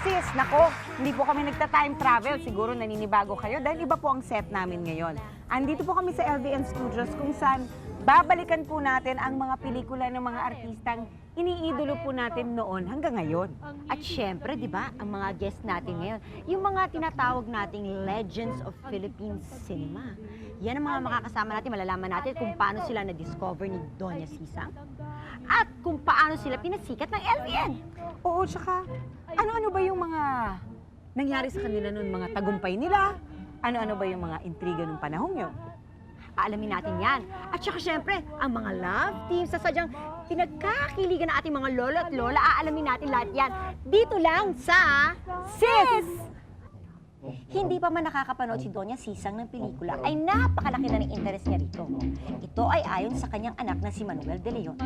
sis, nako, hindi po kami nagta-time travel. Siguro naninibago kayo dahil iba po ang set namin ngayon. Andito po kami sa LBN Studios kung saan babalikan po natin ang mga pelikula ng mga artistang iniidolo po natin noon hanggang ngayon. At syempre, di ba, ang mga guest natin ngayon, yung mga tinatawag nating legends of Philippine cinema. Yan ang mga makakasama natin, malalaman natin kung paano sila na-discover ni Doña Sisang at kung paano sila pinasikat ng LBN. Oo, tsaka ano-ano ba yung mga nangyari sa kanila noon, mga tagumpay nila? Ano-ano ba yung mga intriga nung panahong yun? Aalamin natin yan. At saka syempre, ang mga love teams sa sadyang pinagkakiligan ng ating mga lolo at lola, aalamin natin lahat yan. Dito lang sa Sis! Hindi pa man nakakapanood si Doña Sisang ng pelikula, ay napakalaki na ng interest niya rito. Ito ay ayon sa kanyang anak na si Manuel de Leon.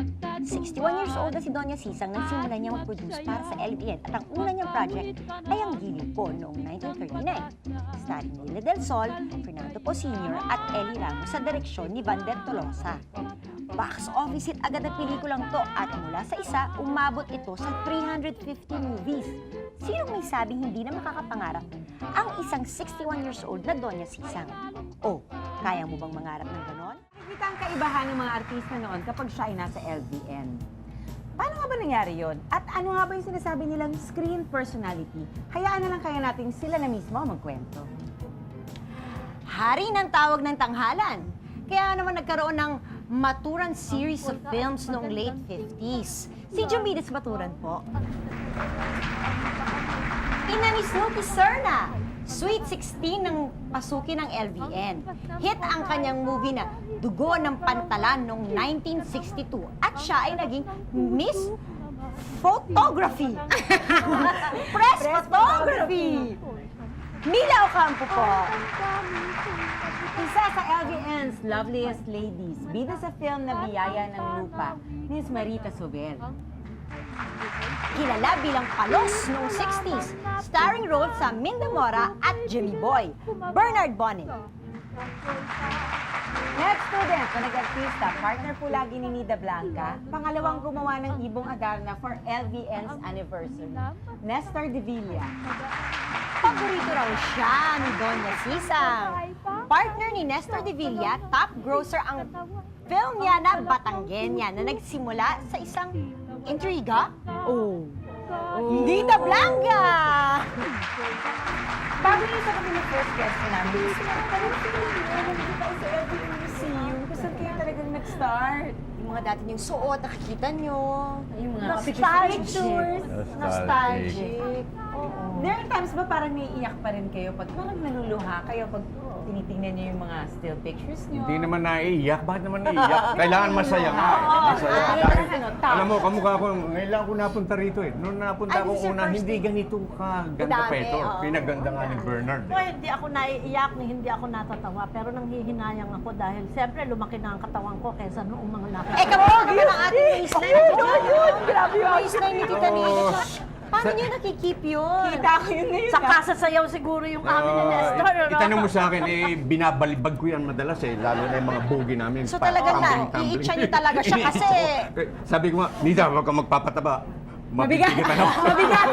61 years old na si Doña Sisang nang simulan niya mag-produce para sa LBN at ang una niyang project ay ang Giliw Ko noong 1939. Starring Lila Del Sol, Fernando Po Sr. at Ellie Ramos sa direksyon ni Vander Tolosa. Box office hit agad ang pelikulang to at mula sa isa, umabot ito sa 350 movies. Sino may sabing hindi na makakapangarap ang isang 61 years old na Doña Sisang? Oh, kaya mo bang mangarap ng ganon? Nakikita ang kaibahan ng mga artista noon kapag siya ay nasa LBN. Paano nga ba nangyari yon? At ano nga ba yung sinasabi nilang screen personality? Hayaan na lang kaya natin sila na mismo magkwento. Hari ng tawag ng tanghalan. Kaya naman nagkaroon ng Maturan series of films noong late 50s. Si Jumides Maturan po. Ina ni Snooki Serna. Sweet 16 ng pasuki ng LBN. Hit ang kanyang movie na Dugo ng Pantalan noong 1962 at siya ay naging Miss Photography. Press, Photography. Mila Ocampo po. Isa sa LBN's Loveliest Ladies, bida sa film na Biyaya ng Lupa, Miss Marita Sobel. Kilala bilang Palos noong 60s, starring role sa Minda Mora at Jimmy Boy, Bernard Bonin. Next student na nag-artista, partner po lagi ni Nida Blanca, pangalawang gumawa ng Ibong Adarna for LBN's anniversary, Nestor De Villa. Paborito raw siya ni Doña Sisang. Partner ni Nestor De Villa, top grosser ang film niya na Batanggenya na nagsimula sa isang intriga. Oh. Nida Blanca! Bago sa kami ng first guest namin, nag-start? Yung mga dati niyong suot, nakikita niyo. Yung mga Nostalgic. pictures. Nostalgic. Nostalgic. There are times ba parang naiiyak pa rin kayo pag parang naluluha kayo pag tinitingnan niyo yung mga still pictures niyo? Hindi naman naiiyak. Bakit naman naiiyak? Kailangan masaya nga eh. Masaya. Ah, Dahil, ano, alam mo, kamukha ko, ngayon lang ako napunta rito eh. Noong napunta Ay, ako this is your una, first hindi ganito kaganda Dami, pa ito. oo. Pinaganda nga ni Bernard. Ako, hindi ako naiiyak ni hindi ako natatawa, pero nanghihinayang ako dahil siyempre lumaki na ang katawan ko kaysa noong mga laki. Eh, kamuha naman ang ating waistline. Oh, yun! Grabe yung Waistline ni Tita Nina. Oo. Paano niyo nakikip yun? Kita ko yun ngayon. Sa ah. kasasayaw siguro yung amin ni Oo, Nestor. ano? itanong mo sa akin, eh, binabalibag ko yan madalas eh. Lalo na yung mga boogie namin. So pa- talagang na, tumbling-tumbling. iitsa niyo talaga siya kasi. Eh, Sabi ko nga, Nida, huwag ka magpapataba. Mabigat. Ako. Mabigat.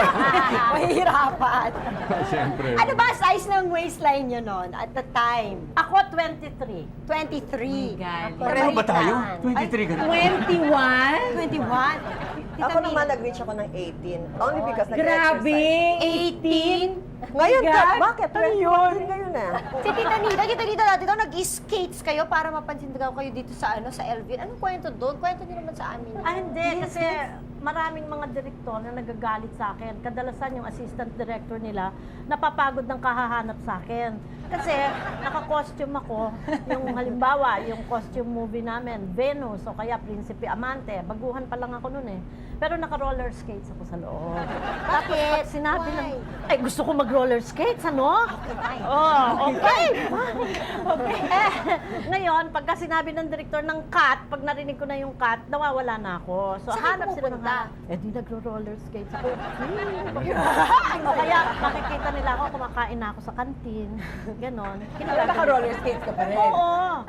Mahihirapan. Siyempre. Ano ba size ng waistline niyo noon at the time? Ako 23. 23. Galing. Pareho ba tayo? 23 ka na. 21? 21. Tita Ako naman, Mina. nag-reach ako ng 18. Only because Grabe! nag-exercise. 18. Ngayon, ka, God! bakit? Ano yun? Ngayon na. Si Tita Nita, Tita Nita dati daw nag-skates kayo para mapansin daw kayo dito sa ano sa Elvin. Anong kwento doon? Kwento niyo naman sa amin. Ah, hindi. Kasi maraming mga direktor na nagagalit sa akin. Kadalasan yung assistant director nila napapagod ng kahahanap sa akin. Kasi naka-costume ako. Yung halimbawa, yung costume movie namin, Venus o kaya Prinsipe Amante. Baguhan pa lang ako noon eh. Pero naka-roller skates ako sa loob. Tapos pag sinabi Why? ng, ay gusto ko mag-roller skates, ano? fine. Oh, okay. okay. Eh, ngayon, pagka sinabi ng direktor ng cut, pag narinig ko na yung cut, nawawala na ako. So, Saan hanap sila ng Eh, di nagro-roller skates ako. o kaya, makikita nila ako, kumakain na ako sa kantin. Ganon. Naka-roller skates ka pa rin. Oo.